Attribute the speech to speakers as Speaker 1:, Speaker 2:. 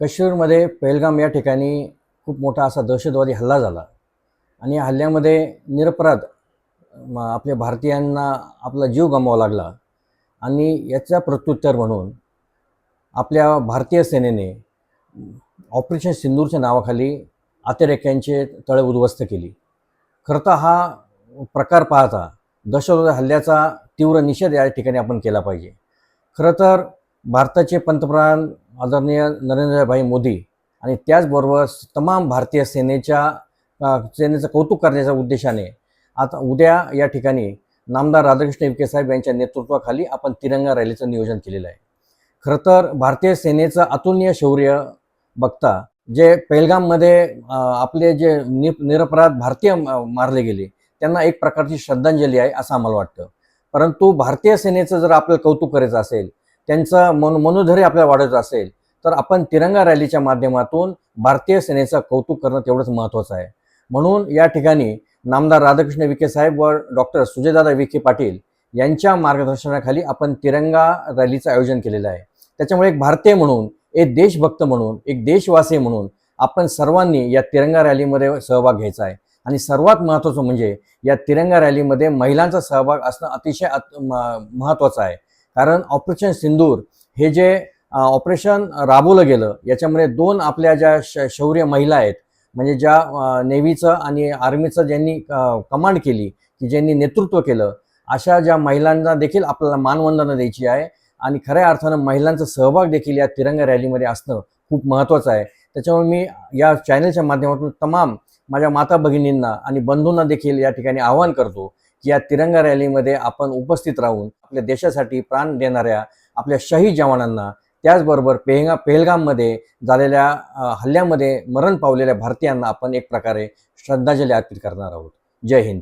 Speaker 1: काश्मीरमध्ये पहलगाम या ठिकाणी खूप मोठा असा दहशतवादी हल्ला झाला. आणि या हल्ल्यामध्ये निरपराध म, आपल्या भारतीयांना आपला जीव गमवावा लागला. आणि याचा प्रत्युत्तर म्हणून आपल्या भारतीय सेनेने ऑपरेशन सिंदूरच्या नावाखाली अतिरेक्यांचे तळे उद्ध्वस्त केली. खरं तर हा प्रकार पाहता दहशतवाद हल्ल्याचा तीव्र निषेध या ठिकाणी आपण केला पाहिजे. खरं तर भारताचे पंतप्रधान आदरणीय नरेंद्रभाई मोदी आणि त्याचबरोबर तमाम भारतीय सेनेच्या सेनेचं कौतुक करण्याच्या उद्देशाने आता उद्या या ठिकाणी नामदार राधाकृष्ण विखे साहेब यांच्या नेतृत्वाखाली आपण तिरंगा रॅलीचं नियोजन केलेलं आहे. खरं तर भारतीय सेनेचं अतुलनीय शौर्य बघता जे पेहलगाममध्ये आपले जे नि निरपराध भारतीय मारले गेले त्यांना एक प्रकारची श्रद्धांजली आहे असं आम्हाला वाटतं. परंतु भारतीय सेनेचं जर आपल्याला कौतुक करायचं असेल त्यांचं मन मनोधैर्य आपल्याला वाढत असेल तर आपण तिरंगा रॅलीच्या माध्यमातून भारतीय सेनेचं कौतुक करणं तेवढंच महत्त्वाचं आहे. म्हणून या ठिकाणी नामदार राधाकृष्ण विखे साहेब व डॉक्टर सुजयदादा विखे पाटील यांच्या मार्गदर्शनाखाली आपण तिरंगा रॅलीचं आयोजन केलेलं आहे. त्याच्यामुळे एक भारतीय म्हणून एक देशभक्त म्हणून एक देशवासी म्हणून आपण सर्वांनी या तिरंगा रॅलीमध्ये सहभाग घ्यायचा आहे. आणि सर्वात महत्त्वाचं म्हणजे या तिरंगा रॅलीमध्ये महिलांचा सहभाग असणं अतिशय म- महत्त्वाचं आहे. कारण ऑपरेशन सिंदूर हे जे ऑपरेशन राबवलं गेलं याच्यामध्ये दोन आपल्या ज्या श शौर्य महिला आहेत म्हणजे ज्या नेव्हीचं आणि आर्मीचं ज्यांनी कमांड केली की ज्यांनी नेतृत्व केलं अशा ज्या महिलांना देखील आपल्याला मानवंदना द्यायची आहे आणि खऱ्या अर्थानं महिलांचा सहभाग देखील या तिरंगा रॅलीमध्ये असणं खूप महत्त्वाचं आहे. त्याच्यामुळे मी या चॅनलच्या माध्यमातून तमाम माझ्या माता भगिनींना आणि बंधूंना देखील या ठिकाणी आवाहन करतो या तिरंगा रॅलीमध्ये आपण उपस्थित राहून आपल्या देशासाठी प्राण देणाऱ्या आपल्या शहीद जवानांना त्याचबरोबर पेहगा पेहलगाममध्ये झालेल्या हल्ल्यामध्ये मरण पावलेल्या भारतीयांना आपण एक प्रकारे श्रद्धांजली अर्पित करणार आहोत. जय हिंद.